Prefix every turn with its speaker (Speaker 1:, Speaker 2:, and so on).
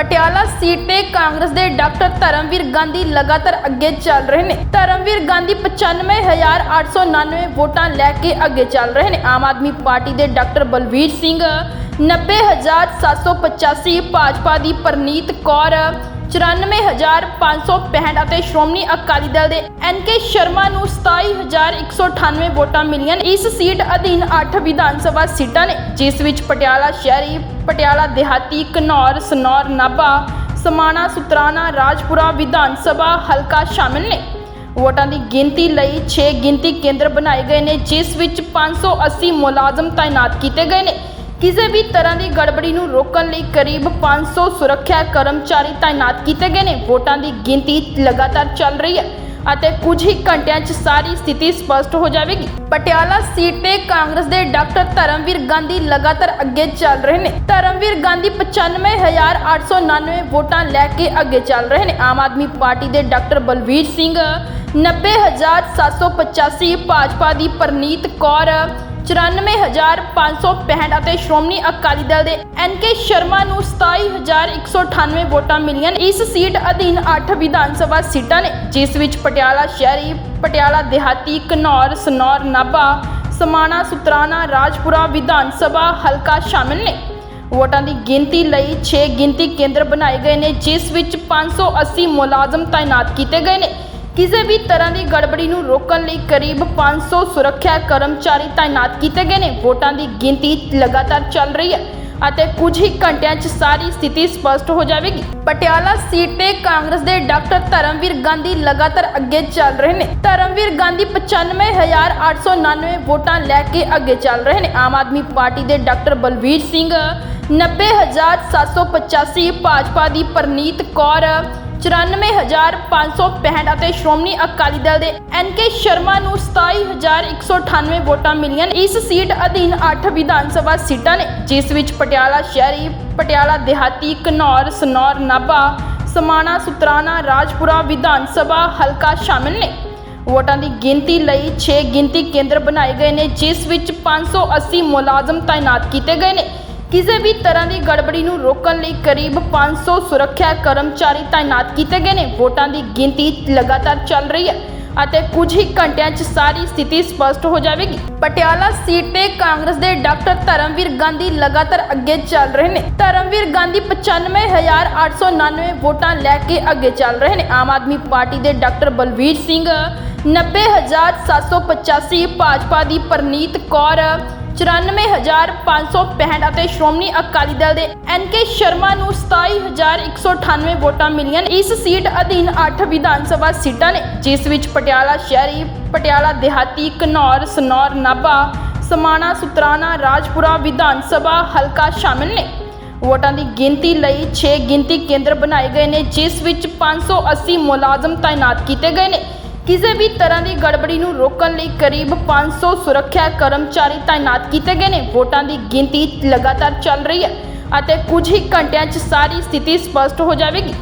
Speaker 1: Patiala seat ਤੇ ਕਾਂਗਰਸ ਦੇ doctor Dharamvir Gandhi ਲਗਾਤਾਰ ਅੱਗੇ ਚੱਲ ਰਹੇ ਨੇ। ਧਰਮਵੀਰ ਗਾਂਧੀ 95899 ਵੋਟਾਂ ਲੈ ਕੇ ਅੱਗੇ ਚੱਲ ਰਹੇ ਨੇ। ਆਮ ਆਦਮੀ ਪਾਰਟੀ ਦੇ ਡਾਕਟਰ ਬਲਵੀਰ ਸਿੰਘ 90785 ਭਾਜਪਾ ਦੀ ਪਰਨੀਤ ਕੌਰ 94565 ਅਤੇ ਸ਼੍ਰੋਮਣੀ ਅਕਾਲੀ ਦਲ ਦੇ ਐਨਕੇ ਸ਼ਰਮਾ ਨੂੰ 27198 ਵੋਟਾਂ ਮਿਲੀਆਂ ਇਸ ਸੀਟ ਅਧੀਨ 8 ਵਿਧਾਨ ਸਭਾ ਸੀਟਾਂ ਨੇ, ਜਿਸ ਵਿੱਚ ਪਟਿਆਲਾ ਸ਼ਹਿਰੀ, ਪਟਿਆਲਾ ਦਿਹਾਤੀ, ਘਨੌਰ, ਸਨੌਰ, ਨਾਭਾ, ਸਮਾਣਾ, ਸੁਤਰਾਣਾ, ਰਾਜਪੁਰਾ ਵਿਧਾਨ ਸਭਾ ਹਲਕਾ ਸ਼ਾਮਿਲ ਨੇ। ਵੋਟਾਂ ਦੀ ਗਿਣਤੀ ਲਈ 6 ਗਿਣਤੀ ਕੇਂਦਰ ਬਣਾਏ ਗਏ ਨੇ, ਜਿਸ ਵਿੱਚ 580 ਮੁਲਾਜ਼ਮ ਤਾਇਨਾਤ ਕੀਤੇ ਗਏ ਨੇ। ਕਿਸੇ ਵੀ ਤਰ੍ਹਾਂ ਦੀ ਗੜਬੜੀ ਨੂੰ ਰੋਕਣ ਲਈ ਕਰੀਬ 500 ਸੁਰੱਖਿਆ ਕਰਮਚਾਰੀ ਤਾਇਨਾਤ ਕੀਤੇ ਗਏ ਨੇ। ਵੋਟਾਂ ਦੀ ਗਿਣਤੀ ਲਗਾਤਾਰ ਚੱਲ ਰਹੀ ਹੈ ਅਤੇ ਕੁਝ ਹੀ ਘੰਟਿਆਂ 'ਚ ਸਾਰੀ ਸਥਿਤੀ ਸਪਸ਼ਟ ਹੋ ਜਾਵੇਗੀ। ਪਟਿਆਲਾ ਸੀਟ ਤੇ ਕਾਂਗਰਸ ਦੇ ਡਾਕਟਰ ਧਰਮਵੀਰ ਗਾਂਧੀ ਲਗਾਤਾਰ ਅੱਗੇ ਚੱਲ ਰਹੇ ਨੇ। ਧਰਮਵੀਰ ਗਾਂਧੀ 95899 ਵੋਟਾਂ ਲੈ ਕੇ ਅੱਗੇ ਚੱਲ ਰਹੇ ਨੇ। ਆਮ ਆਦਮੀ ਪਾਰਟੀ ਦੇ ਡਾਕਟਰ ਬਲਵੀਰ ਸਿੰਘ 90785 ਭਾਜਪਾ ਦੀ ਪਰਨੀਤ ਕੌਰ 94565 ਅਤੇ ਸ਼੍ਰੋਮਣੀ ਅਕਾਲੀ ਦਲ ਦੇ ਐਨਕੇ ਸ਼ਰਮਾ ਨੂੰ 27198 ਵੋਟਾਂ ਮਿਲੀਆਂ ਇਸ ਸੀਟ ਅਧੀਨ 8 ਵਿਧਾਨ ਸਭਾ ਸੀਟਾਂ ਨੇ, ਜਿਸ ਵਿੱਚ ਪਟਿਆਲਾ ਸ਼ਹਿਰੀ, ਪਟਿਆਲਾ ਦਿਹਾਤੀ, ਘਨੌਰ, ਸਨੌਰ, ਨਾਭਾ, ਸਮਾਣਾ, ਸੁਤਰਾਣਾ, ਰਾਜਪੁਰਾ ਵਿਧਾਨ ਸਭਾ ਹਲਕਾ ਸ਼ਾਮਿਲ ਨੇ। ਵੋਟਾਂ ਦੀ ਗਿਣਤੀ ਲਈ 6 ਗਿਣਤੀ ਕੇਂਦਰ ਬਣਾਏ ਗਏ ਨੇ, ਜਿਸ ਵਿੱਚ 580 ਮੁਲਾਜ਼ਮ ਤਾਇਨਾਤ ਕੀਤੇ ਗਏ ਨੇ। ਕਿਸੇ ਵੀ ਤਰ੍ਹਾਂ ਦੀ ਗੜਬੜੀ ਨੂੰ ਰੋਕਣ ਲਈ ਕਰੀਬ 500 ਸੁਰੱਖਿਆ ਕਰਮਚਾਰੀ ਤਾਇਨਾਤ ਕੀਤੇ ਗਏ ਨੇ। ਵੋਟਾਂ ਦੀ ਗਿਣਤੀ ਲਗਾਤਾਰ ਚੱਲ ਰਹੀ ਹੈ ਅਤੇ ਕੁਝ ਹੀ ਘੰਟਿਆਂ 'ਚ ਸਾਰੀ ਸਥਿਤੀ ਸਪਸ਼ਟ ਹੋ ਜਾਵੇਗੀ। ਪਟਿਆਲਾ ਸੀਟ ਤੇ ਕਾਂਗਰਸ ਦੇ ਡਾਕਟਰ ਧਰਮਵੀਰ ਗਾਂਧੀ ਲਗਾਤਾਰ ਅੱਗੇ ਚੱਲ ਰਹੇ ਨੇ। ਧਰਮਵੀਰ ਗਾਂਧੀ 95899 ਵੋਟਾਂ ਲੈ ਕੇ ਅੱਗੇ ਚੱਲ ਰਹੇ ਨੇ। ਆਮ ਆਦਮੀ ਪਾਰਟੀ ਦੇ ਡਾਕਟਰ ਬਲਵੀਰ ਸਿੰਘ 90785 ਭਾਜਪਾ ਦੀ ਪਰਨੀਤ ਕੌਰ 94565 ਅਤੇ ਸ਼੍ਰੋਮਣੀ ਅਕਾਲੀ ਦਲ ਦੇ ਐਨ ਕੇ ਸ਼ਰਮਾ ਨੂੰ 27198 ਵੋਟਾਂ ਮਿਲੀਆਂ ਇਸ ਸੀਟ ਅਧੀਨ 8 ਵਿਧਾਨ ਸਭਾ ਸੀਟਾਂ ਨੇ, ਜਿਸ ਵਿੱਚ ਪਟਿਆਲਾ ਸ਼ਹਿਰੀ, ਪਟਿਆਲਾ ਦਿਹਾਤੀ ਘਨੌਰ ਸਨੌਰ, ਨਾਭਾ, ਸਮਾਣਾ, ਸੁਤਰਾਣਾ, ਰਾਜਪੁਰਾ ਵਿਧਾਨ ਸਭਾ ਹਲਕਾ ਸ਼ਾਮਿਲ ਨੇ। ਵੋਟਾਂ ਦੀ ਗਿਣਤੀ ਲਈ 6 ਗਿਣਤੀ ਕੇਂਦਰ ਬਣਾਏ ਗਏ ਨੇ, ਜਿਸ ਵਿੱਚ 580 ਮੁਲਾਜ਼ਮ ਤਾਇਨਾਤ ਕੀਤੇ ਗਏ ਨੇ। ਕਿਸੇ ਵੀ ਤਰ੍ਹਾਂ ਦੀ ਗੜਬੜੀ ਨੂੰ ਰੋਕਣ ਲਈ ਕਰੀਬ 500 ਸੁਰੱਖਿਆ ਕਰਮਚਾਰੀ ਤਾਇਨਾਤ ਕੀਤੇ ਗਏ ਨੇ। ਵੋਟਾਂ ਦੀ ਗਿਣਤੀ ਲਗਾਤਾਰ ਚੱਲ ਰਹੀ ਹੈ ਅਤੇ ਕੁਝ ਹੀ ਘੰਟਿਆਂ 'ਚ ਸਾਰੀ ਸਥਿਤੀ ਸਪਸ਼ਟ ਹੋ ਜਾਵੇਗੀ। ਪਟਿਆਲਾ ਸੀਟ ਤੇ ਕਾਂਗਰਸ ਦੇ ਡਾਕਟਰ ਧਰਮਵੀਰ ਗਾਂਧੀ ਲਗਾਤਾਰ ਅੱਗੇ ਚੱਲ ਰਹੇ ਨੇ। ਧਰਮਵੀਰ ਗਾਂਧੀ 95899 ਵੋਟਾਂ ਲੈ ਕੇ ਅੱਗੇ ਚੱਲ ਰਹੇ ਨੇ। ਆਮ ਆਦਮੀ ਪਾਰਟੀ ਦੇ ਡਾਕਟਰ ਬਲਵੀਰ ਸਿੰਘ 90785 ਭਾਜਪਾ ਦੀ ਪਰਨੀਤ ਕੌਰ 94565 ਅਤੇ ਸ਼੍ਰੋਮਣੀ ਅਕਾਲੀ ਦਲ ਦੇ ਐਨਕੇ ਸ਼ਰਮਾ ਨੂੰ 27198 ਵੋਟਾਂ ਮਿਲੀਆਂ ਇਸ ਸੀਟ ਅਧੀਨ 8 ਵਿਧਾਨ ਸਭਾ ਸੀਟਾਂ ਨੇ, ਜਿਸ ਵਿੱਚ ਪਟਿਆਲਾ ਸ਼ਹਿਰੀ, ਪਟਿਆਲਾ ਦਿਹਾਤੀ, ਘਨੌਰ, ਸਨੌਰ, ਨਾਭਾ, ਸਮਾਣਾ, ਸੁਤਰਾਣਾ, ਰਾਜਪੁਰਾ ਵਿਧਾਨ ਸਭਾ ਹਲਕਾ ਸ਼ਾਮਿਲ ਨੇ। ਵੋਟਾਂ ਦੀ ਗਿਣਤੀ ਲਈ 6 ਗਿਣਤੀ ਕੇਂਦਰ ਬਣਾਏ ਗਏ ਨੇ, ਜਿਸ ਵਿੱਚ 580 ਮੁਲਾਜ਼ਮ ਤਾਇਨਾਤ ਕੀਤੇ ਗਏ ਨੇ। ਕਿਸੇ ਵੀ ਤਰ੍ਹਾਂ ਦੀ ਗੜਬੜੀ ਨੂੰ ਰੋਕਣ ਲਈ ਕਰੀਬ 500 ਸੁਰੱਖਿਆ ਕਰਮਚਾਰੀ ਤਾਇਨਾਤ ਕੀਤੇ ਗਏ ਨੇ। ਵੋਟਾਂ ਦੀ ਗਿਣਤੀ ਲਗਾਤਾਰ ਚੱਲ ਰਹੀ ਹੈ ਅਤੇ ਕੁਝ ਹੀ ਘੰਟਿਆਂ 'ਚ ਸਾਰੀ ਸਥਿਤੀ ਸਪਸ਼ਟ ਹੋ ਜਾਵੇਗੀ।